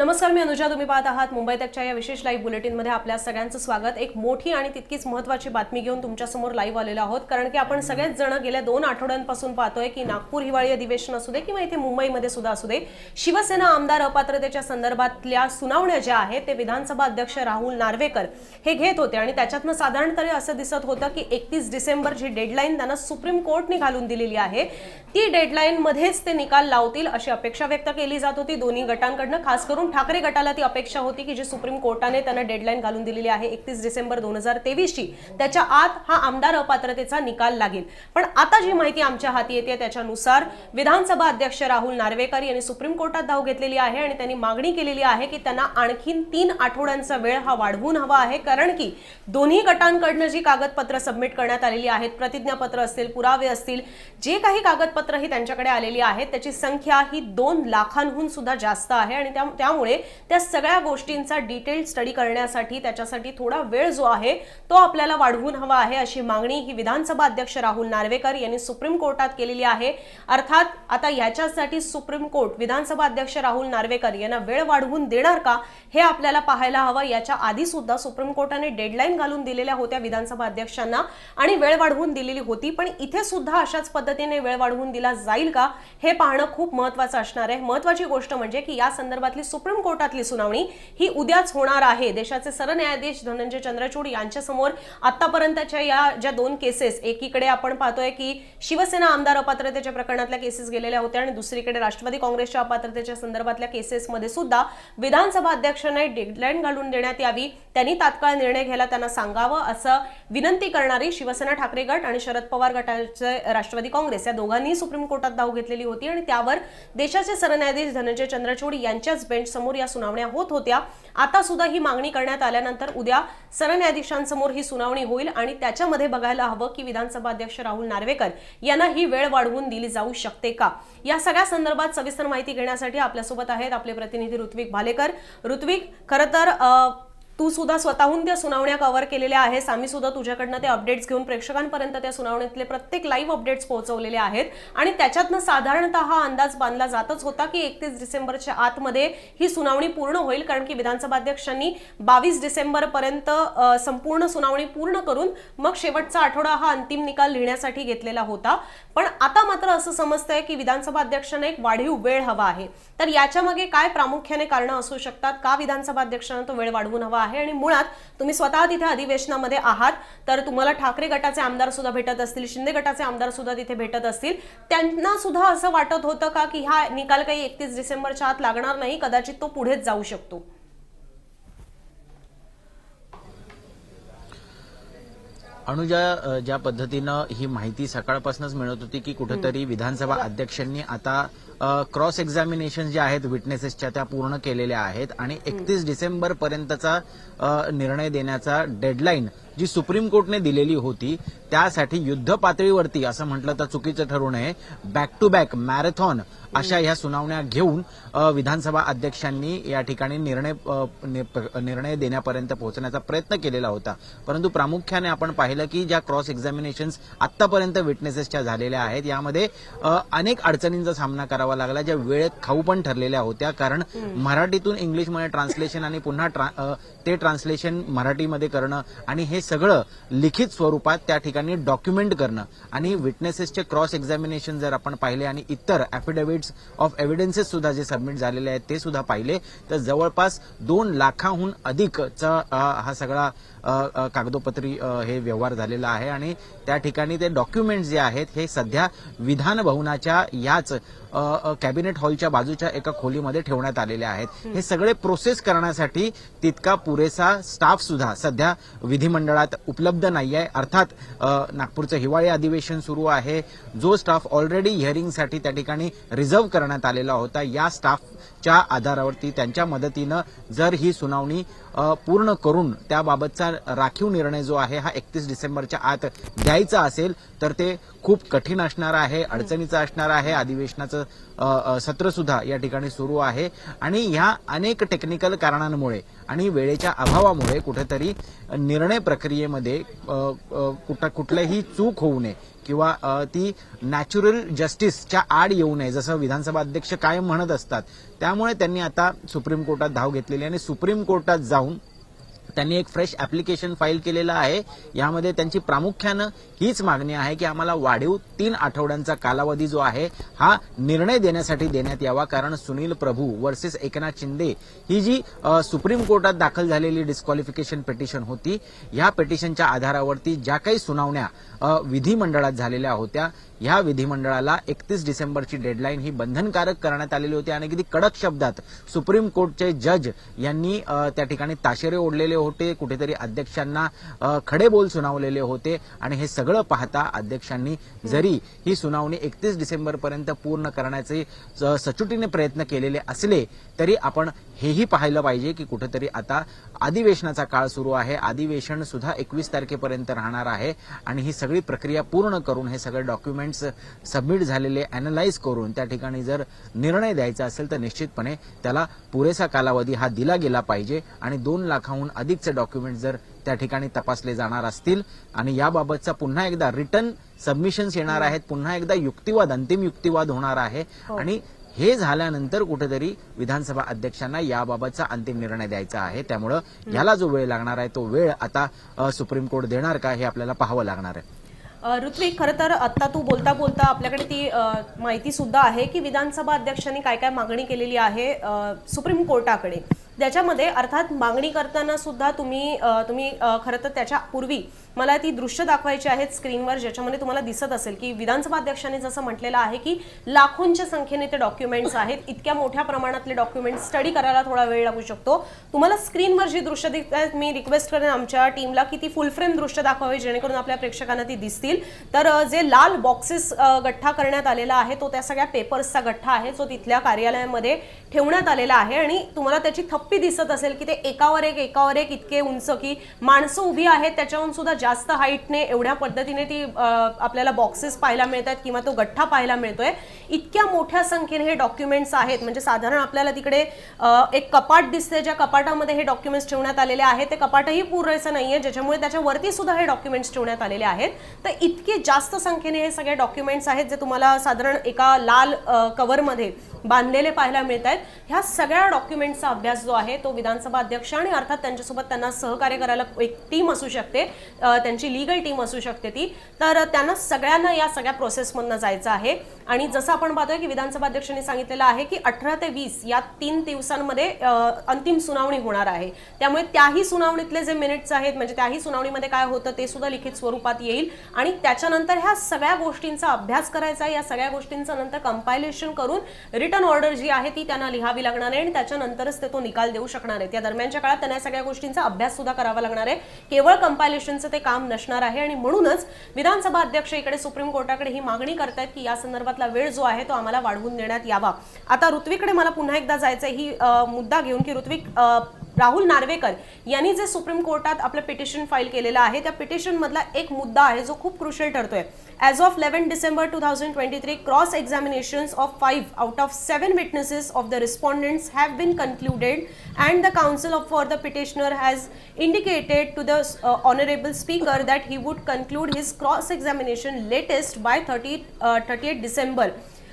नमस्कार मी अनुजा. तुम्ही पाहत आहात मुंबई तकच्या या विशेष लाईव्ह बुलेटिनमध्ये आपल्या सगळ्यांचं स्वागत. एक मोठी आणि तितकीच महत्वाची बातमी घेऊन तुमच्यासमोर लाईव्ह आलेलो आहोत. कारण की आपण सगळेच जण गेल्या दोन आठवड्यांपासून पाहतोय की नागपूर हिवाळी अधिवेशन असू दे किंवा इथे मुंबईमध्ये सुद्धा असू दे शिवसेना आमदार अपात्रतेच्या संदर्भातल्या सुनावण्या ज्या आहेत ते विधानसभा अध्यक्ष राहुल नार्वेकर हे घेत होते. आणि त्याच्यातनं साधारण असं दिसत होतं की एकतीस डिसेंबर जी डेडलाईन त्यांना सुप्रीम कोर्टने घालून दिलेली आहे ती डेडलाईनमध्येच ते निकाल लावतील अशी अपेक्षा व्यक्त केली जात होती दोन्ही गटांकडनं खास करून ठाकरे गटाला ती अपेक्षा होती की जी सुप्रीम कोर्टाने त्यांना डेडलाईन घालून दिलेली आहे एकतीस डिसेंबर दोन हजार तेवीसची त्याच्या आत हा आमदार अपात्रतेचा निकाल लागेल. पण आता जी माहिती आमच्या हाती येते त्याच्यानुसार विधानसभा अध्यक्ष राहुल नार्वेकर यांनी सुप्रीम कोर्टात धाव घेतलेली आहे आणि त्यांनी मागणी केलेली आहे की त्यांना आणखीन तीन आठवड्यांचा वेळ हा वाढवून हवा आहे कारण की दोन्ही गटांकडनं जी कागदपत्र सबमिट करण्यात आलेली आहेत प्रतिज्ञापत्र असतील पुरावे असतील जे काही कागदपत्र ही त्यांच्याकडे आलेली आहेत त्याची संख्या ही दोन लाखांहून सुद्धा जास्त आहे आणि त्या- त्यामुळे त्या सगळ्या गोष्टींचा डिटेल स्टडी करण्यासाठी त्याच्यासाठी थोडा वेळ जो आहे तो आपल्याला वाढवून हवा आहे अशी मागणी ही विधानसभा अध्यक्ष राहुल नार्वेकर यांनी सुप्रीम कोर्टात केलेली आहे. अर्थात आता ह्याच्यासाठी सुप्रीम कोर्ट विधानसभा अध्यक्ष राहुल नार्वेकर यांना वेळ वाढवून देणार का हे आपल्याला पाहायला हवं. याच्या आधी सुद्धा सुप्रीम कोर्टाने डेडलाईन घालून दिलेल्या होत्या विधानसभा अध्यक्षांना आणि वेळ वाढवून दिलेली होती. पण इथे सुद्धा अशाच पद्धतीने वेळ वाढवून दिला जाईल का हे पाहणं खूप महत्वाचं असणार आहे. महत्वाची गोष्ट म्हणजे की या संदर्भातली सुप्रीम कोर्टातली सुनावणी ही उद्याच होणार आहे. देशाचे सरन्यायाधीश धनंजय चंद्रचूड यांच्यासमोर आतापर्यंतच्या या ज्या दोन केसेस एकीकडे आपण पाहतोय की शिवसेना आमदार अपात्रतेच्या प्रकरणातल्या केसेस गेलेल्या होत्या आणि दुसरीकडे राष्ट्रवादी काँग्रेसच्या अपात्रतेच्या संदर्भातल्या केसेसमध्ये सुद्धा विधानसभा अध्यक्षांना डेडलाईन घालून देण्यात यावी त्यांनी तात्काळ निर्णय घ्यायला त्यांना सांगावं असं विनंती करणारी शिवसेना ठाकरे गट आणि शरद पवार गटाचे राष्ट्रवादी काँग्रेस या दोघांनी सुप्रीम कोर्टात धाव घेतलेली होती आणि त्यावर देशाचे सरन्यायाधीश धनंजय चंद्रचूड यांच्याच बेंच समोर या सुनावण्या होत होत्या. आता सुद्धा ही मागणी करण्यात आल्यानंतर उद्या सरन्यायाधीशांसमोर ही सुनावणी होईल आणि त्याच्यामध्ये बघायला हवं की विधानसभा अध्यक्ष राहुल नार्वेकर यांना ही वेळ वाढवून दिली जाऊ शकते का? या सगळ्या संदर्भात सविस्तर माहिती घेण्यासाठी आपल्यासोबत आहेत आपले प्रतिनिधी ऋत्विक भालेकर. ऋत्विक खरं तर तू सुद्धा स्वतःहून त्या सुनावण्या कव्हर केलेल्या आहेस आम्ही सुद्धा तुझ्याकडनं ते अपडेट्स घेऊन प्रेक्षकांपर्यंत त्या सुनावणीतले प्रत्येक लाईव्ह अपडेट्स पोहोचवलेले आहेत. आणि त्याच्यातनं साधारणतः हा अंदाज बांधला जातच होता की एकतीस डिसेंबरच्या आतमध्ये ही सुनावणी पूर्ण होईल कारण की विधानसभा अध्यक्षांनी बावीस डिसेंबरपर्यंत संपूर्ण सुनावणी पूर्ण करून मग शेवटचा आठवडा हा अंतिम निकाल लिहिण्यासाठी घेतलेला होता. पण आता मात्र असं समजतंय की विधानसभा अध्यक्षांना एक वाढीव वेळ हवा आहे. तर याच्यामागे काय प्रामुख्याने कारणं असू शकतात? का विधानसभा अध्यक्षांना तो वेळ वाढवून हवा आहे? आणि मुळात तुम्ही स्वतः तिथे अधिवेशनामध्ये आहात तर तुम्हाला ठाकरे गटाचे आमदार सुद्धा भेटत असतील शिंदे गटाचे आमदार सुद्धा तिथे भेटत असतील. त्यांना सुद्धा असं वाटत होतं का की हा निकाल काही एकतीस डिसेंबरच्या आत लागणार नाही कदाचित तो पुढेच जाऊ शकतो? अनुजा ज्या पद्धतीनं ही माहिती सकाळपासूनच मिळत होती की कुठेतरी विधानसभा अध्यक्षांनी आता क्रॉस एक्झामिनेशन जे आहेत विटनेसेसच्या त्या पूर्ण केलेल्या आहेत आणि एकतीस डिसेंबर पर्यंतचा अ, निर्णय देण्याचा डेडलाईन जी सुप्रीम कोर्टने दिलेली होती त्यासाठी युद्ध पातळीवरती असं म्हटलं तर चुकीचं ठरू नये बॅक टू बॅक मॅरेथॉन अशा ह्या सुनावण्या घेऊन विधानसभा अध्यक्षांनी या ठिकाणी निर्णय निर्णय देण्यापर्यंत पोहोचण्याचा प्रयत्न केलेला होता. परंतु प्रामुख्याने आपण पाहिलं की ज्या क्रॉस एक्झामिनेशन्स आतापर्यंत विटनेसेसच्या झालेल्या आहेत यामध्ये अनेक अडचणींचा सामना करावा लागला ज्या वेळेत खाऊ पण ठरलेल्या होत्या. कारण मराठीतून इंग्लिशमध्ये ट्रान्सलेशन आणि पुन्हा ट्रा- ते ट्रान्सलेशन मराठीमध्ये करणं आणि हे सगळं लिखित स्वरूपात त्या ठिकाणी डॉक्युमेंट करणं. आणि विटनेसेसचे क्रॉस एक्झामिनेशन जर आपण पाहिले आणि इतर अफिडेव्हिट्स ऑफ एव्हिडन्सेस सुद्धा जे सबमिट झालेले आहेत ते सुद्धा पाहिले. तर जवळपास दोन लाखाहून अधिकचा हा सगळा कागदोपत्री हे व्यवहार झालेला आहे आणि त्या ठिकाणी ते डॉक्युमेंट जे आहेत हे सध्या विधान भवनाच्या याच कॅबिनेट हॉलच्या बाजूच्या एका खोलीमध्ये ठेवण्यात आलेले आहेत. हे सगळे प्रोसेस करण्यासाठी तितका पुरेसा स्टाफ सुद्धा सध्या विधिमंडळात उपलब्ध नाहीये अर्थात अ, नागपूरचं हिवाळी अधिवेशन सुरू आहे. जो स्टाफ ऑलरेडी हिअरिंगसाठी त्या ठिकाणी रिझर्व्ह करण्यात आलेला होता या स्टाफच्या आधारावरती त्यांच्या मदतीनं जर ही सुनावणी पूर्ण करून त्याबाबतचा राखीव निर्णय जो आहे हा एकतीस डिसेंबरच्या आत द्यायचा असेल तर ते खूप कठीण असणार आहे अडचणीचं असणार आहे. अधिवेशनाचं सत्रसुद्धा सत्र सुद्धा या ठिकाणी सुरू आहे. आणि ह्या अनेक टेक्निकल कारणांमुळे आणि वेळेच्या अभावामुळे कुठेतरी निर्णय प्रक्रियेमध्ये कुठं कुठल्याही चूक होऊ नये. किंवा ती नॅचरल जस्टिसच्या आड येऊ नये जसं विधानसभा अध्यक्ष कायम म्हणत असतात. त्यामुळे त्यांनी आता सुप्रीम कोर्टात धाव घेतलेली आहे आणि सुप्रीम कोर्टात जाऊन त्यांनी एक फ्रेश ऍप्लिकेशन फाईल केलेलं आहे. यामध्ये त्यांची प्रामुख्यानं हीच मागणी आहे की आम्हाला वाढीव तीन आठवड्यांचा कालावधी जो आहे हा निर्णय देण्यासाठी देण्यात यावा. कारण सुनील प्रभू वर्सेस एकनाथ शिंदे ही जी सुप्रीम कोर्टात दाखल झालेली डिस्क्वालिफिकेशन पिटिशन होती या पिटिशनच्या आधारावरती ज्या काही सुनावण्या विधिमंडळात झालेल्या होत्या ह्या विधिमंडळाला एकतीस डिसेंबरची डेडलाईन ही बंधनकारक करण्यात आलेली होती. आणि किती कडक शब्दात सुप्रीम कोर्टचे जज यांनी त्या ठिकाणी ताशेरे ओढलेले होते. कुठेतरी अध्यक्षांना खडे बोल सुनावलेले होते. आणि हे सगळं पाहता अध्यक्षांनी जरी ही सुनावणी एकतीस डिसेंबरपर्यंत पूर्ण करण्याचे सचोटीने प्रयत्न केलेले असले तरी आपण हेही पाहिलं पाहिजे की कुठेतरी आता अधिवेशनाचा काळ सुरू आहे. अधिवेशन सुद्धा एकवीस तारखेपर्यंत राहणार आहे. आणि ही सगळी प्रक्रिया पूर्ण करून हे सगळे डॉक्युमेंट्स सबमिट झालेले अॅनलाइज करून त्या ठिकाणी जर निर्णय द्यायचा असेल तर निश्चितपणे त्याला पुरेसा कालावधी हा दिला गेला पाहिजे. आणि दोन लाखाहून अधिकचे डॉक्युमेंट जर त्या ठिकाणी तपासले जाणार असतील. आणि याबाबतचा पुन्हा एकदा रिटर्न सबमिशन्स येणार आहेत. पुन्हा एकदा युक्तिवाद अंतिम युक्तिवाद होणार आहे. आणि हे झाल्यानंतर कुठेतरी विधानसभा अध्यक्षांना याबाबतचा अंतिम निर्णय द्यायचा आहे. त्यामुळं याला जो वेळ लागणार आहे तो वेळ आता सुप्रीम कोर्ट देणार का हे आपल्याला पाहावं लागणार आहे. ऋत्विक खरं तर आता तू बोलता बोलता आपल्याकडे ती माहिती सुद्धा आहे की विधानसभा अध्यक्षांनी काय काय मागणी केलेली आहे सुप्रीम कोर्टाकडे. त्याच्यामध्ये अर्थात मागणी करताना सुद्धा तुम्ही तुम्ही खरं तर त्याच्या पूर्वी मला ती दृश्य दाखवायची आहेत स्क्रीनवर ज्याच्यामध्ये तुम्हाला दिसत असेल की विधानसभा अध्यक्षांनी जसं म्हटलेलं आहे की लाखोंच्या संख्येने ते डॉक्युमेंट्स आहेत. इतक्या मोठ्या प्रमाणातले डॉक्युमेंट्स स्टडी करायला थोडा वेळ लागू शकतो. तुम्हाला स्क्रीनवर जी दृश्य दिसत आहेत मी रिक्वेस्ट करेन आमच्या टीमला की ती फुल फ्रेम दृश्य दाखवावी जेणेकरून आपल्या प्रेक्षकांना ती दिसतील. तर जे लाल बॉक्सेस गठ्ठा करण्यात आलेला आहे तो त्या सगळ्या पेपर्सचा गठ्ठा आहे जो तिथल्या कार्यालयामध्ये ठेवण्यात आलेला आहे. आणि तुम्हाला त्याची थप्प दिसत असेल की ते एकावर एक एकावर एक इतके उंच की माणसं उभी आहेत त्याच्याहून सुद्धा जास्त हाईटने एवढ्या पद्धतीने ती आपल्याला बॉक्सेस पाहायला मिळत आहेत किंवा तो गठ्ठा पाहायला मिळतोय. इतक्या मोठ्या संख्येने हे डॉक्युमेंट्स आहेत. म्हणजे साधारण आपल्याला तिकडे एक कपाट दिसते ज्या कपाटामध्ये हे डॉक्युमेंट्स ठेवण्यात आलेले आहेत ते कपाटही पुरेसं आहे ज्याच्यामुळे त्याच्यावरती सुद्धा हे डॉक्युमेंट्स ठेवण्यात आलेले आहेत. तर इतके जास्त संख्येने हे सगळे डॉक्युमेंट्स आहेत जे तुम्हाला साधारण एका लाल कवरमध्ये बांधलेले पाहायला मिळत आहेत. ह्या सगळ्या डॉक्युमेंटचा अभ्यास जो आहे तो विधानसभा अध्यक्ष आणि अर्थात त्यांच्यासोबत त्यांना सहकार्य करायला एक टीम असू शकते. त्यांची लिगल टीम असू शकते ती. तर त्यांना सगळ्यांना या सगळ्या प्रोसेसमधनं जायचं आहे. आणि जसं आपण पाहतोय की विधानसभा अध्यक्षांनी सांगितलेलं आहे की अठरा ते वीस या तीन दिवसांमध्ये अंतिम सुनावणी होणार आहे. त्यामुळे त्याही सुनावणीतले जे मिनिट्स आहेत म्हणजे त्याही सुनावणीमध्ये काय होतं ते सुद्धा लिखित स्वरूपात येईल. आणि त्याच्यानंतर ह्या सगळ्या गोष्टींचा अभ्यास करायचा या सगळ्या गोष्टींचा नंतर कंपायलेशन करून रिटर्न ऑर्डर जी आहे ती त्यांना लिहावी लागणार आहे आणि त्याच्यानंतरच ते तो निकाल देऊ शकणार आहे त्या दरम्यानच्या काळात त्यांना या सगळ्या गोष्टींचा अभ्यास सुद्धा करावा लागणार आहे. केवळ कंपायलेशनचं ते काम नसणार आहे आणि म्हणूनच विधानसभा अध्यक्ष इकडे सुप्रीम कोर्टाकडे ही मागणी करतायत की या संदर्भातला वेळ जो आहे तो आम्हाला वाढवून देण्यात यावा. आता ऋत्विकडे मला पुन्हा एकदा जायचं ही मुद्दा घेऊन की ऋत्विक राहुल नार्वेकर यांनी जे सुप्रीम कोर्टात आपलं पिटिशन फाईल केलेलं आहे त्या पिटिशनमधला एक मुद्दा आहे जो खूप क्रुशल ठरतोय. as of eleven December two thousand twenty three cross examinations of five out of seven witnesses of the respondents have been concluded and the counsel of for the petitioner has indicated to the uh, honorable speaker that he would conclude his cross examination latest by 30 uh, 38 December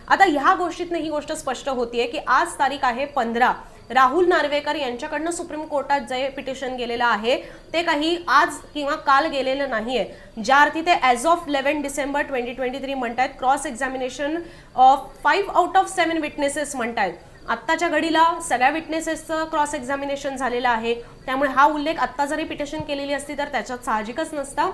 आता ह्या गोष्टीतनं ही गोष्ट स्पष्ट होतीये की आज तारीख आहे पंधरा राहुल नार्वेकर यांच्याकडनं सुप्रीम कोर्टात जे पिटिशन गेलेलं आहे ते काही आज किंवा काल गेलेलं नाहीये. ज्या अर्थी ते as of eleven December twenty twenty three म्हणतायत cross examination of five out of seven witnesses म्हणतायत. आत्ताच्या घडीला सगळ्या विटनेसेसचं क्रॉस एक्झामिनेशन झालेलं आहे. त्यामुळे हा उल्लेख आत्ता जरी पिटिशन केलेली असती तर त्याच्यात साहजिकच नसता.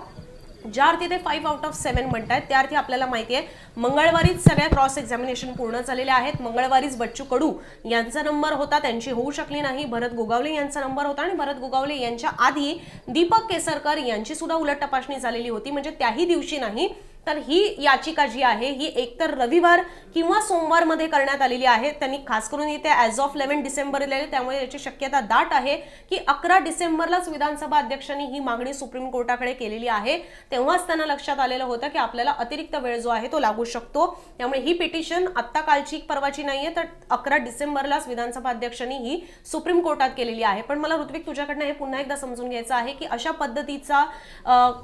ज्या अर्थी ते फाईव्ह आउट ऑफ सेवन म्हणतात त्या अर्थी आपल्याला माहिती आहे मंगळवारीच सगळ्या क्रॉस एक्झामिनेशन पूर्ण झालेले आहेत. मंगळवारीच बच्चू कडू यांचा नंबर होता त्यांची होऊ शकली नाही. भरत गोगावले यांचा नंबर होता आणि भरत गोगावले यांच्या आधी दीपक केसरकर यांची सुद्धा उलट तपासणी झालेली होती. म्हणजे त्याही दिवशी नाही तर ही याचिका जी आहे ही एकतर रविवार किंवा सोमवारमध्ये करण्यात आलेली आहे. त्यांनी खास करून इथे ॲज ऑफ इलेव्हन डिसेंबर दिलेली त्यामुळे याची शक्यता दाट आहे की अकरा डिसेंबरलाच विधानसभा अध्यक्षांनी ही मागणी सुप्रीम कोर्टाकडे केलेली आहे. तेव्हाच त्यांना लक्षात आलेलं होतं की आपल्याला अतिरिक्त वेळ जो आहे तो लागू शकतो. त्यामुळे ही पिटिशन आत्ता कालची परवाची नाहीये तर अकरा डिसेंबरलाच विधानसभा अध्यक्षांनी ही सुप्रीम कोर्टात केलेली आहे. पण मला ऋत्विक तुझ्याकडनं हे पुन्हा एकदा समजून घ्यायचं आहे की अशा पद्धतीचा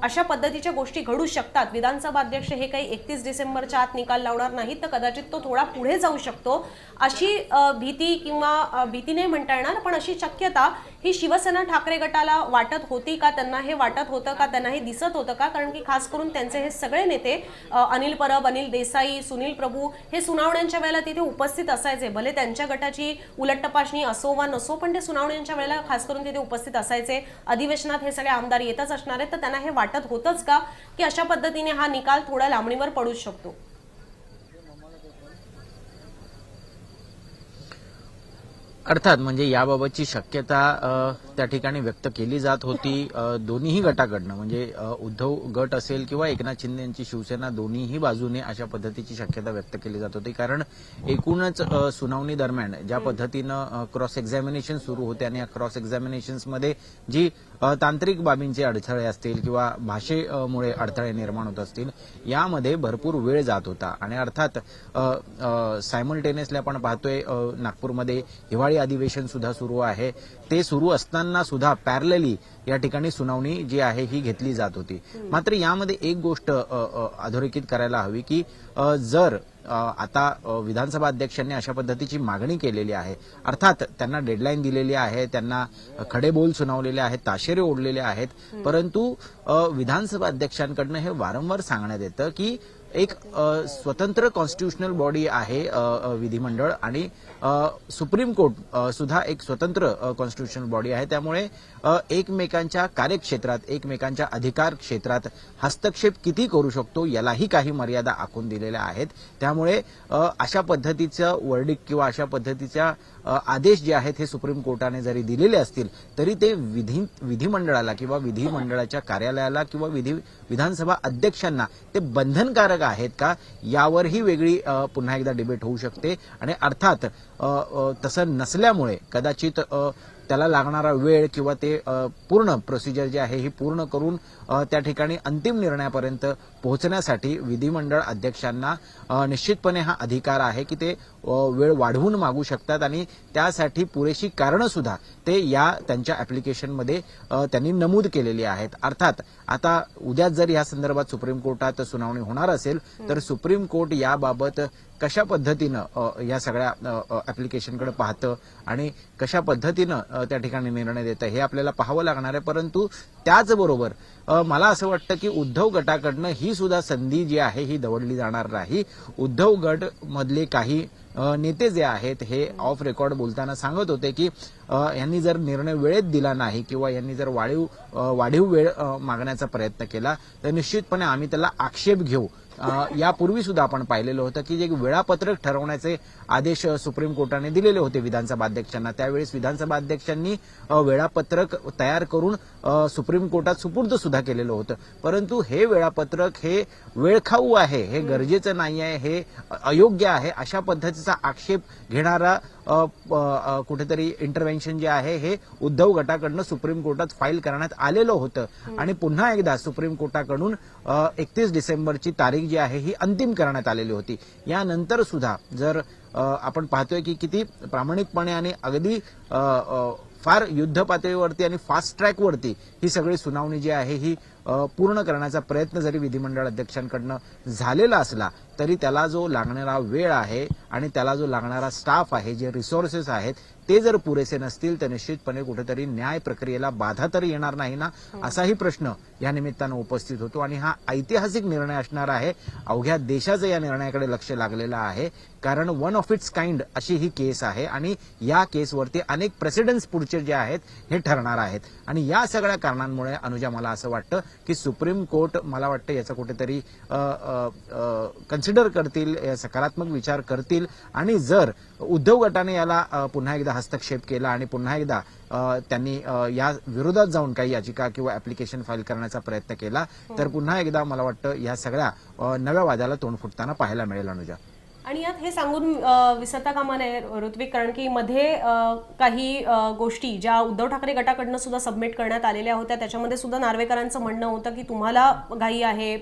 अशा पद्धतीच्या गोष्टी घडू शकतात. विधानसभा अध्यक्ष हे काही एकतीस डिसेंबरच्या आत निकाल लावणार नाहीत तर कदाचित तो थोडा पुढे जाऊ शकतो. अशी भीती किंवा भीती नाही म्हणता येणार पण अशी शक्यता ही शिवसेना ठाकरे गटाला वाटत होती का? त्यांना हे वाटत होतं का? त्यांना हे दिसत होतं का? कारण की खास करून त्यांचे हे सगळे नेते अनिल परब अनिल देसाई सुनील प्रभू हे सुनावण्यांच्या वेळेला तिथे उपस्थित असायचे. भले त्यांच्या गटाची उलट तपासणी असो वा नसो पण ते सुनावण्यांच्या वेळेला खास करून तिथे उपस्थित असायचे. अधिवेशनात हे सगळे आमदार येतच असणार आहेत. तर त्यांना हे वाटत होतंच का? की अशा पद्धतीने हा निकाल थोड्या लांबणीवर पडूच शकतो. अर्थात म्हणजे याबाबतची शक्यता त्या ठिकाणी व्यक्त केली जात होती. दोन्हीही गटाकडनं म्हणजे उद्धव गट असेल किंवा एकनाथ शिंदे यांची शिवसेना दोन्हीही बाजूने अशा पद्धतीची शक्यता व्यक्त केली जात होती. कारण एकूणच सुनावणी दरम्यान ज्या पद्धतीनं क्रॉस एक्झामिनेशन सुरू होते आणि या क्रॉस एक्झामिनेशन्समध्ये जी तांत्रिक बाबींचे अडथळे असतील किंवा भाषेमुळे अडथळे निर्माण होत असतील यामध्ये भरपूर वेळ जात होता. आणि अर्थात सायमल्टेनियसली आपण पाहतोय नागपूरमध्ये हिवाळी अधिवेशन सुद्धा सुरू आहे. ते सुरू असताना सुद्धा पॅरलली या ठिकाणी सुनावणी जी आहे ही घेतली जात होती. मात्र यामध्ये एक गोष्ट अधोरेखित करायला हवी की जर आता विधानसभा अध्यक्षांनी अशा पद्धतीची मागणी केलेली आहे. अर्थात त्यांना डेडलाईन दिलेली आहे त्यांना खडे बोल सुनावलेले आहेत ताशेरे ओढलेले आहेत. परंतु विधानसभा अध्यक्षांकडनं हे वारंवार सांगण्यात येतं की एक स्वतंत्र कॉन्स्टिट्युशनल बॉडी आहे विधिमंडळ आणि सुप्रीम कोर्ट सुद्धा एक स्वतंत्र कॉन्स्टिट्युशनल बॉडी आहे. त्यामुळे एकमेकांच्या कार्यक्षेत्रात एकमेकांच्या अधिकार क्षेत्रात हस्तक्षेप किती करू शकतो यालाही काही मर्यादा आखून दिलेल्या आहेत. त्यामुळे अशा पद्धतीचं वर्डिक किंवा अशा पद्धतीचा आदेश जे आहेत हे सुप्रीम कोर्टाने जरी दिलेले असतील तरी ते विधी विधिमंडळाला किंवा विधिमंडळाच्या कार्यालयाला किंवा विधी विधानसभा अध्यक्षांना ते बंधनकारक आहेत का? यावरही वेगळी पुन्हा एकदा डिबेट होऊ शकते. आणि अर्थात तसं नसल्यामुळे कदाचित त्याला लागणारा वेळ किंवा ते पूर्ण प्रोसिजर जे आहे ही पूर्ण करून त्या ठिकाणी अंतिम निर्णयापर्यंत पोहोचण्यासाठी विधिमंडळ अध्यक्षांना निश्चितपणे हा अधिकार आहे की ते वेळ वाढवून मागू शकतात आणि त्यासाठी पुरेशी कारणं सुद्धा ते या त्यांच्या ऍप्लिकेशनमध्ये अ, त्यांनी नमूद केलेली आहेत. अर्थात आता उद्याच जर या संदर्भात सुप्रीम कोर्टात सुनावणी होणार असेल तर सुप्रीम कोर्ट याबाबत कशा पद्धतीनं या सगळ्या ऍप्लिकेशनकडे पाहतं आणि कशा पद्धतीनं त्या ठिकाणी निर्णय देतं हे आपल्याला पाहावं लागणार आहे. परंतु त्याचबरोबर मला असं वाटतं की उद्धव गटाकडनं ही सुद्धा संधी जी आहे ही दवडली जाणार नाही. उद्धव गट मधले काही नेते जे आहेत हे ऑफ रेकॉर्ड बोलताना सांगत होते की यांनी जर निर्णय वेळेत दिला नाही किंवा यांनी जर वाढीव वाढीव वेळ मागण्याचा प्रयत्न केला तर निश्चितपणे आम्ही त्याला आक्षेप घेऊ. यापूर्वी सुद्धा आपण पाहिलेलं होतं की जे वेळापत्रक ठरवण्याचे आदेश सुप्रीम कोर्टाने दिलेले होते विधानसभा अध्यक्षांना. त्यावेळेस विधानसभा अध्यक्षांनी वेळापत्रक तयार करून सुप्रीम कोर्टात सुपूर्द सुद्धा केलेलं होतं. परंतु हे वेळापत्रक हे वेळखाऊ आहे हे गरजेचं नाही आहे हे अयोग्य आहे अशा पद्धतीचा आक्षेप घेणारा कुठेतरी इंटरव्हेन्शन जे आहे हे उद्धव गटाकडनं सुप्रीम कोर्टात फाईल करण्यात आलेलं होतं. आणि पुन्हा एकदा सुप्रीम कोर्टाकडून एकतीस डिसेंबरची तारीख जी आहे ही अंतिम करण्यात आलेली होती. यानंतर सुद्धा जर आपण पाहतोय की किती प्रामाणिकपणे आणि अगदी फार युद्ध पातळीवरती आणि फास्ट ट्रॅकवरती ही सगळी सुनावणी जी आहे ही पूर्ण करण्याचा प्रयत्न जरी विधिमंडळ अध्यक्षांकडनं झालेला असला तरी त्याला जो लागणारा वेळ आहे आणि त्याला जो लागणारा स्टाफ आहे जे रिसोर्सेस आहेत ते जर पुरेसे नसतील तर निश्चितपणे कुठेतरी न्याय प्रक्रियेला बाधा तरी येणार नाही ना? असाही प्रश्न या निमित्तानं उपस्थित होतो आणि हा ऐतिहासिक निर्णय असणार आहे. अवघ्या देशाचं या निर्णयाकडे लक्ष लागलेलं आहे. कारण वन ऑफ इट्स काइंड अशी ही केस आहे आणि या केसवरती अनेक प्रेसिडेंट्स पुढचे जे आहेत हे ठरणार आहेत. आणि या सगळ्या कारणांमुळे अनुजा मला असं वाटतं की सुप्रीम कोर्ट मला वाटतं याचा कुठेतरी कन्सिडर करतील सकारात्मक विचार करतील. आणि जर उद्योग गटाने याला पुन्हा एकदा हस्तक्षेप केला आणि पुन्हा एकदा त्यांनी या विरोधात जाऊन काही याचिका किंवा ऍप्लिकेशन फाईल करण्याचा प्रयत्न केला तर पुन्हा एकदा मला वाटतं या सगळ्या नव्या वादाला तोंड फुटताना पाहायला मिळेल अनुजा. आणि यात हे सांगून विसरता कामा नये ऋत्विक कारण की मध्ये काही गोष्टी ज्या उद्धव ठाकरे गटाकडनं सुद्धा सबमिट करण्यात आलेल्या होत्या त्याच्यामध्ये सुद्धा नार्वेकरांचं म्हणणं होतं की तुम्हाला घाई आहे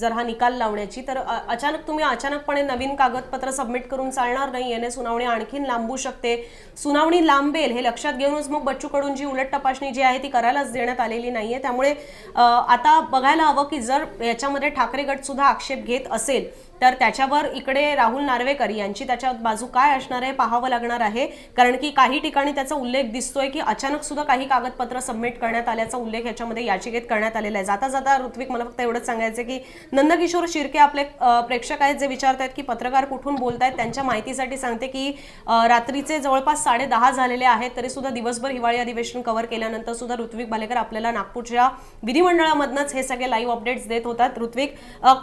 जर हा निकाल लावण्याची तर अचानक तुम्ही अचानकपणे नवीन कागदपत्र सबमिट करून चालणार नाही. याने सुनावणी आणखीन लांबू शकते. सुनावणी लांबेल हे लक्षात घेऊनच मग बच्चूकडून जी उलट तपासणी जी आहे ती करायलाच देण्यात आलेली नाही आहे त्यामुळे आता बघायला हवं की जर याच्यामध्ये ठाकरे गट सुद्धा आक्षेप घेत असेल तर त्याच्यावर इकडे राहुल नार्वेकर यांची त्याच्या बाजू काय असणार आहे पाहावं लागणार आहे. कारण की काही ठिकाणी त्याचा उल्लेख दिसतोय की अचानक सुद्धा काही कागदपत्र सबमिट करण्यात आल्याचा उल्लेख याच्यामध्ये याचिकेत करण्यात आलेला आहे. जाता जाता ऋत्विक मला फक्त एवढंच सांगायचं की नंदकिशोर शिर्के आपले प्रेक्षक आहेत जे विचारतायत की पत्रकार कुठून बोलतायत त्यांच्या माहितीसाठी सांगते की रात्रीचे जवळपास साडे दहा झालेले आहेत तरी सुद्धा दिवसभर हिवाळी अधिवेशन कव्हर केल्यानंतर सुद्धा ऋत्विक भालेकर आपल्याला नागपूरच्या विधिमंडळामधनच हे सगळे लाईव्ह अपडेट्स देत होतात. ऋत्विक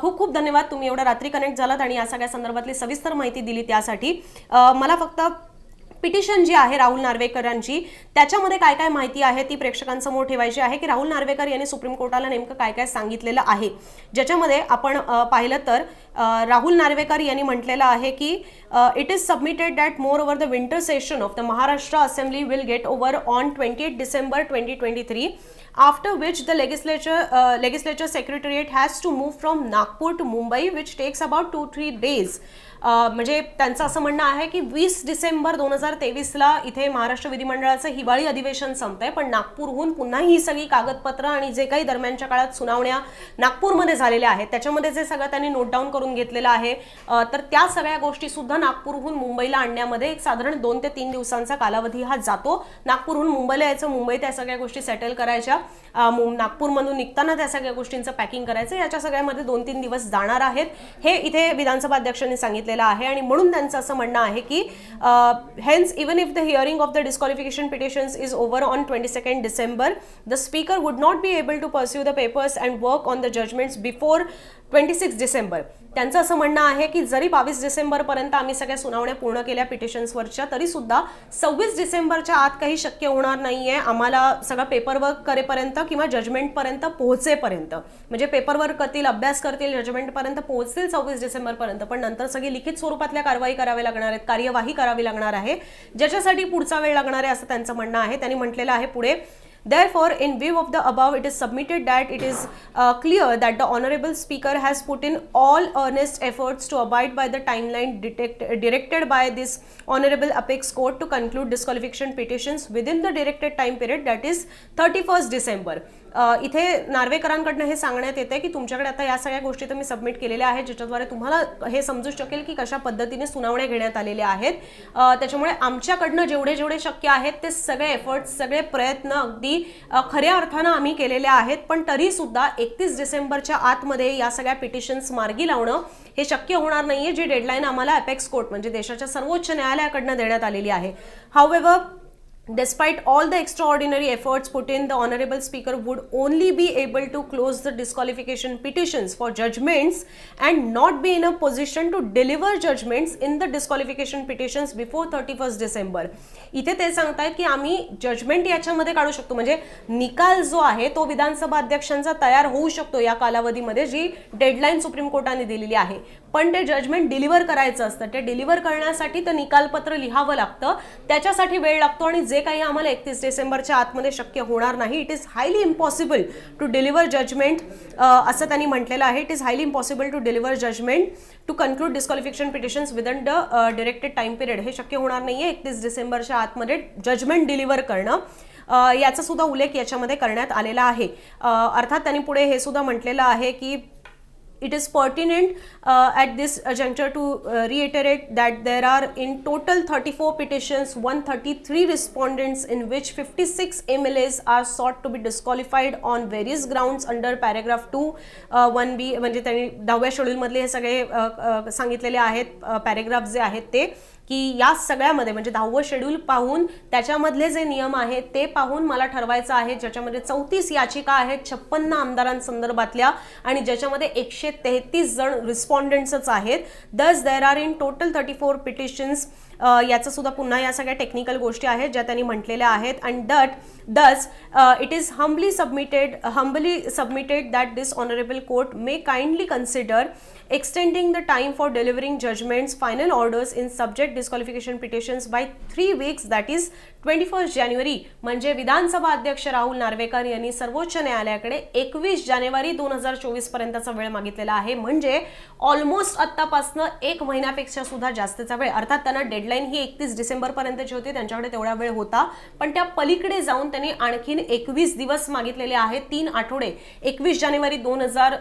खूप खूप धन्यवाद. तुम्ही एवढा रात्री कनेक्ट झालात आणि या सगळ्या संदर्भातली सविस्तर माहिती दिली त्यासाठी. मला फक्त पिटिशन जी आहे राहुल नार्वेकरांची त्याच्यामध्ये काय काय माहिती आहे ती प्रेक्षकांसमोर ठेवायची आहे की राहुल नार्वेकर यांनी सुप्रीम कोर्टाला नेमकं काय काय सांगितलेलं आहे? ज्याच्यामध्ये आपण पाहिलं तर राहुल नार्वेकर यांनी म्हटलेलं आहे की it is submitted that moreover the winter session of the Maharashtra assembly will get over on twenty eight December twenty twenty three after which the legislature uh, legislature secretariat has to move from Nagpur to Mumbai which takes about two three days. अ, म्हणजे त्यांचं असं म्हणणं आहे की वीस डिसेंबर दोन हजार तेवीसला इथे महाराष्ट्र विधिमंडळाचं हिवाळी अधिवेशन संपतंय पण नागपूरहून पुन्हा ही सगळी कागदपत्र आणि जे काही दरम्यानच्या काळात सुनावण्या नागपूरमध्ये झालेल्या आहेत त्याच्यामध्ये जे सगळं त्यांनी नोट डाऊन करून घेतलेलं आहे तर त्या सगळ्या गोष्टी सुद्धा नागपूरहून मुंबईला आणण्यामध्ये एक साधारण दोन ते तीन दिवसांचा कालावधी हा जातो. नागपूरहून मुंबईला यायचं मुंबईत त्या सगळ्या गोष्टी सेटल करायच्या नागपूरमधून निघताना त्या सगळ्या गोष्टींचं पॅकिंग करायचं याच्या सगळ्यामध्ये दोन तीन दिवस जाणार आहेत. हे इथे विधानसभा अध्यक्षांनी सांगितलेलं आहे आणि म्हणून त्यांचं असं म्हणणं आहे की hence even if the hearing of the disqualification petitions is over on twenty second December the speaker would not be able to pursue the papers and work on the judgments before twenty six December त्यांचं असं म्हणणं आहे की जरी बावीस डिसेंबरपर्यंत आम्ही सगळ्या सुनावण्या पूर्ण केल्या पिटिशन्सवरच्या तरीसुद्धा सव्वीस डिसेंबरच्या आत काही शक्य होणार नाही आहे आम्हाला सगळं पेपरवर्क करेपर्यंत किंवा जजमेंटपर्यंत पोहोचेपर्यंत. म्हणजे पेपरवर्क करतील अभ्यास करतील जजमेंटपर्यंत पोहोचतील सव्वीस डिसेंबरपर्यंत. पण नंतर सगळी लिखित स्वरूपातल्या कारवाई कराव्या लागणार आहेत कार्यवाही करावी लागणार आहे. ज्याच्यासाठी पुढचा वेळ लागणार आहे असं त्यांचं म्हणणं आहे. त्यांनी म्हटलेलं आहे पुढे Therefore, in view of the above, it is submitted that it is uh, clear that the Honorable Speaker has put in all earnest efforts to abide by the timeline detect, directed by this Honorable Apex Court to conclude disqualification petitions within the directed time period, that is 31st December. इथे नार्वेकरांकडनं हे सांगण्यात येते की तुमच्याकडे आता या सगळ्या गोष्टी तुम्ही सबमिट केलेल्या आहेत ज्याच्याद्वारे तुम्हाला हे समजू शकेल की कशा पद्धतीने सुनावण्या घेण्यात आलेल्या आहेत. त्याच्यामुळे आमच्याकडनं जेवढे जेवढे शक्य आहेत ते सगळे एफर्ट्स सगळे प्रयत्न अगदी खऱ्या अर्थानं आम्ही केलेले आहेत. पण तरी सुद्धा एकतीस डिसेंबरच्या आतमध्ये या सगळ्या पिटिशन्स मार्गी लावणं हे शक्य होणार नाहीये जी डेडलाईन आम्हाला अपेक्स कोर्ट म्हणजे देशाच्या सर्वोच्च न्यायालयाकडनं देण्यात आलेली आहे. However Despite all the extraordinary efforts put in, the Honorable Speaker would only be able to close the disqualification petitions for judgments and not be in a position to deliver judgments in the disqualification petitions before 31st December. इथे ते सांगतायत की आम्ही judgement याच्यामध्ये काढू शकतो म्हणजे निकाल जो आहे तो विधानसभा अध्यक्षांचा तयार होऊ शकतो या कालावधीमध्ये जी डेडलाईन सुप्रीम कोर्टाने दिलेली आहे पण ते जजमेंट डिलिव्हर करायचं असतं. ते डिलिव्हर करण्यासाठी ते निकालपत्र लिहावं लागतं. त्याच्यासाठी वेळ लागतो आणि जे काही आम्हाला एकतीस डिसेंबरच्या आतमध्ये शक्य होणार नाही it is highly impossible to deliver judgment असं त्यांनी म्हटलेलं आहे. It is highly impossible to deliver judgment to conclude disqualification petitions within the directed time period हे शक्य होणार नाही आहे एकतीस डिसेंबरच्या आतमध्ये जजमेंट डिलिव्हर करणं. याचा सुद्धा उल्लेख याच्यामध्ये करण्यात आलेला आहे. अर्थात त्यांनी पुढे हे सुद्धा म्हटलेलं आहे की it is pertinent uh, at this juncture to uh, reiterate that there are in total 34 petitions 133 respondents in which 56 mlas are sought to be disqualified on various grounds under paragraph 2 uh, 1b म्हणजे त्यांनी दहाव्या शेड्यूलमधले हे सगळे सांगितलेले आहेत paragraph जे आहेत ते की या सगळ्यामध्ये म्हणजे दहावं शेड्यूल पाहून त्याच्यामधले जे नियम आहेत ते पाहून मला ठरवायचं आहे. ज्याच्यामध्ये चौतीस याचिका आहेत छप्पन्न आमदारांसंदर्भातल्या आणि ज्याच्यामध्ये एकशे तेहतीस जण रिस्पॉन्डंट्सच आहेत. Thus there are in total thirty four petitions याचं सुद्धा पुन्हा या सगळ्या टेक्निकल गोष्टी आहेत ज्या त्यांनी म्हटलेल्या आहेत. And that thus it is humbly submitted humbly submitted that this honourable court may kindly consider extending the time for delivering judgments final orders in subject disqualification petitions by three weeks that is 21st जानेवारी म्हणजे विधानसभा अध्यक्ष राहुल नार्वेकर यांनी सर्वोच्च न्यायालयाकडे एकवीस जानेवारी दोन हजार चोवीस पर्यंतचा वेळ मागितलेला आहे. म्हणजे ऑलमोस्ट आत्तापासनं एक महिन्यापेक्षा सुद्धा जास्तचा वेळ. अर्थात त्यांना डेडलाईन ही एकतीस डिसेंबर पर्यंतची होती त्यांच्याकडे तेवढा वेळ होता. पण त्या पलीकडे जाऊन त्यांनी आणखीन एकवीस दिवस मागितलेले आहेत तीन आठवडे. एकवीस जानेवारी दोन हजार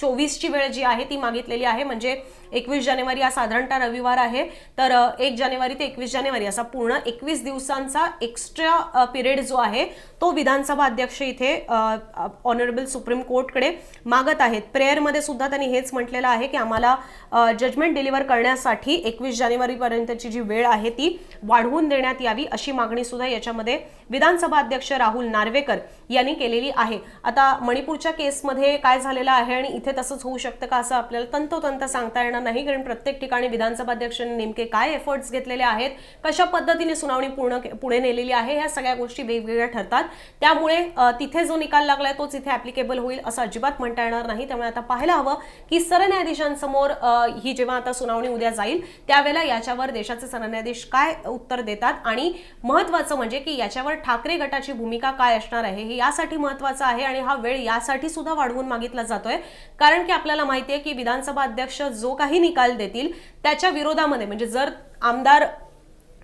चोवीसची वेळ जी आहे ती मागितलेली आहे. म्हणजे एकवीस जानेवारी हा साधारणतः रविवार आहे. तर एक जानेवारी ते एकवीस जानेवारी असा पूर्ण एकवीस दिवसांचा एक्स्ट्रा पिरियड जो आहे तो विधानसभा अध्यक्ष इथे ऑनरेबल सुप्रीम कोर्टकडे मागत आहेत. प्रेयरमध्ये सुद्धा त्यांनी हेच म्हटलेलं आहे की आम्हाला जजमेंट डिलिव्हर करण्यासाठी एकवीस जानेवारीपर्यंतची जी वेळ आहे ती वाढवून देण्यात यावी अशी मागणी सुद्धा याच्यामध्ये विधानसभा अध्यक्ष राहुल नार्वेकर यांनी केलेली आहे. आता मणिपूरच्या केसमध्ये काय झालेलं आहे आणि इथे तसंच होऊ शकतं का असं आपल्याला तंतोतंत सांगता येणार नाही कारण प्रत्येक ठिकाणी विधानसभा अध्यक्षांनी नेमके काय एफर्ट्स घेतलेले आहेत कशा पद्धतीने सुनावणी पूर्ण पुढे नेलेली आहे ह्या सगळ्या गोष्टी वेगवेगळ्या ठरतात. त्यामुळे तिथे जो निकाल लागलाय तोच इथे ऍप्लिकेबल होईल असं अजिबात म्हणता येणार नाही. त्यामुळे आता पाहायला हवं की सरन्यायाधीशांसमोर ही जेव्हा आता सुनावणी उद्या जाईल त्यावेळेला याच्यावर देशाचे सरन्यायाधीश काय उत्तर देतात आणि महत्वाचं म्हणजे की याच्यावर ठाकरे गटाची भूमिका काय असणार आहे हे यासाठी महत्त्वाचा आहे आणि हा वेळ यासाठी सुद्धा वाढवून मागितला जातोय. कारण की आपल्याला माहिती आहे की विधानसभा अध्यक्ष जो काही निकाल देतील त्याच्या विरोधामध्ये म्हणजे जर आमदार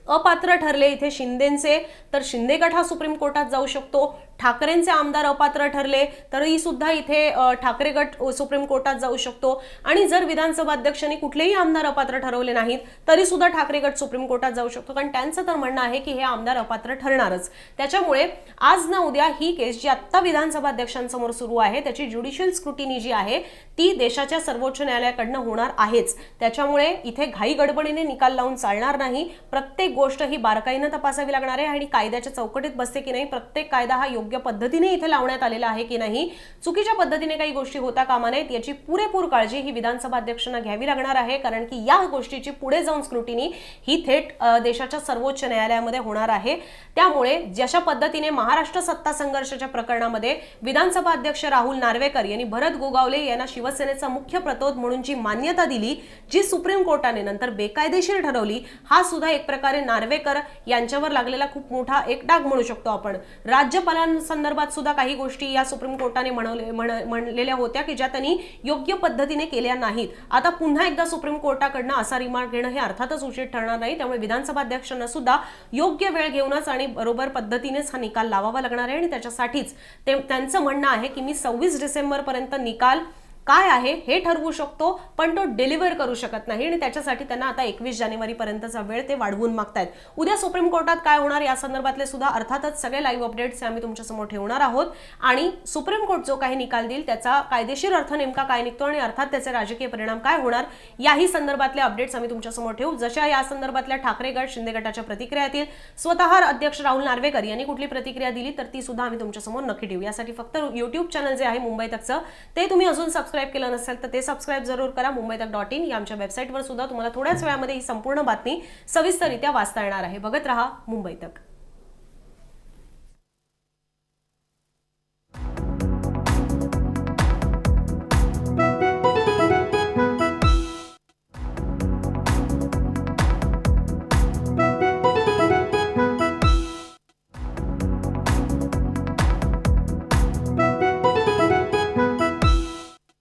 अपात्र ठरले इथे शिंदेचे तर शिंदे गट हा सुप्रीम कोर्टात जाऊ शकतो. ठाकरेंचे आमदार अपात्र ठरले तरी सुद्धा इथे ठाकरे गट सुप्रीम कोर्टात जाऊ शकतो. आणि जर विधानसभा अध्यक्षांनी कुठलेही आमदार अपात्र ठरवले नाहीत तरी सुद्धा ठाकरे गट सुप्रीम कोर्टात जाऊ शकतो. कारण त्यांचं तर म्हणणं आहे की हे आमदार अपात्र ठरणारच. त्याच्यामुळे आज ना उद्या ही केस जी आत्ता विधानसभा अध्यक्षांसमोर सुरू आहे त्याची ज्युडिशियल स्क्रुटिनी जी आहे ती देशाच्या सर्वोच्च न्यायालयाकडनं होणार आहेच. त्याच्यामुळे इथे घाई गडबडीने निकाल लावून चालणार नाही. प्रत्येक गोष्ट ही बारकाईनं तपासावी लागणार आहे आणि कायद्याच्या चौकटीत बसते की नाही प्रत्येक कायदा हा योग्य पद्धतीने इथे लावण्यात आलेला आहे की नाही चुकीच्या पद्धतीने काही गोष्टी होता कामा नयेत याची पुरेपूर काळजी ही विधानसभा अध्यक्षांना घ्यावी लागणार आहे कारण की या गोष्टीची पुढे जाऊन स्क्रुटिनी ही थेट देशाच्या सर्वोच्च न्यायालयामध्ये होणार आहे. त्यामुळे जशा पद्धतीने महाराष्ट्र सत्ता संघर्षाच्या प्रकरणामध्ये विधानसभा अध्यक्ष राहुल नार्वेकर यांनी भरत गोगावले यांना शिवसेनेचा मुख्य प्रतोद म्हणून जी मान्यता दिली जी सुप्रीम कोर्टाने नंतर बेकायदेशीर ठरवली हा सुद्धा एक प्रकारे नार्वेकर यांच्यावर लागलेला खूप मोठा एक डाग म्हणू शकतो आपण. राज्यपालां संदर्भात सुद्धा काही गोष्टी या सुप्रीम कोर्टाने म्हणवले म्हण- म्हणलेल्या होत्या की ज्या त्यांनी योग्य पद्धतीने केल्या नाहीत. आता पुन्हा एकदा सुप्रीम कोर्टाकडनं असा रिमार्क घेणं हे अर्थातच उचित ठरणार नाही. त्यामुळे विधानसभा अध्यक्षांना सुद्धा योग्य वेळ घेऊनच आणि बरोबर पद्धतीनेच हा निकाल लावावा लागणार आहे आणि त्याच्यासाठीच ते त्यांचं म्हणणं आहे की मी सव्वीस डिसेंबरपर्यंत निकाल काय आहे हे ठरवू शकतो पण तो डिलिव्हर करू शकत नाही आणि त्याच्यासाठी त्यांना आता एकवीस जानेवारीपर्यंतचा वेळ ते वाढवून मागतायत. उद्या सुप्रीम कोर्टात काय होणार या संदर्भातले सुद्धा अर्थातच सगळे लाईव्ह अपडेट्स आम्ही तुमच्यासमोर ठेवणार आहोत. आणि सुप्रीम कोर्ट जो काही निकाल देईल त्याचा कायदेशीर अर्थ नेमका काय निघतो आणि अर्थात त्याचे राजकीय परिणाम काय होणार याही संदर्भातले अपडेट्स आम्ही तुमच्यासमोर ठेवू. जशा या संदर्भातल्या ठाकरे गट शिंदे गटाच्या प्रतिक्रिया येतील स्वतः अध्यक्ष राहुल नार्वेकर यांनी कुठली प्रतिक्रिया दिली तर ती सुद्धा आम्ही तुमच्यासमोर नक्की ठेवू. यासाठी फक्त युट्यूब चॅनल जे आहे मुंबई तकचं ते तुम्ही अजून सबस्क्राईब केलं नसेल तर ते सबस्क्राईब जरूर करा. मुंबई तक डॉट इन या आमच्या वेबसाईटवर सुद्धा तुम्हाला थोड्याच वेळामध्ये ही संपूर्ण बातमी सविस्तररित्या वाचता येणार आहे. बघत रहा मुंबई तक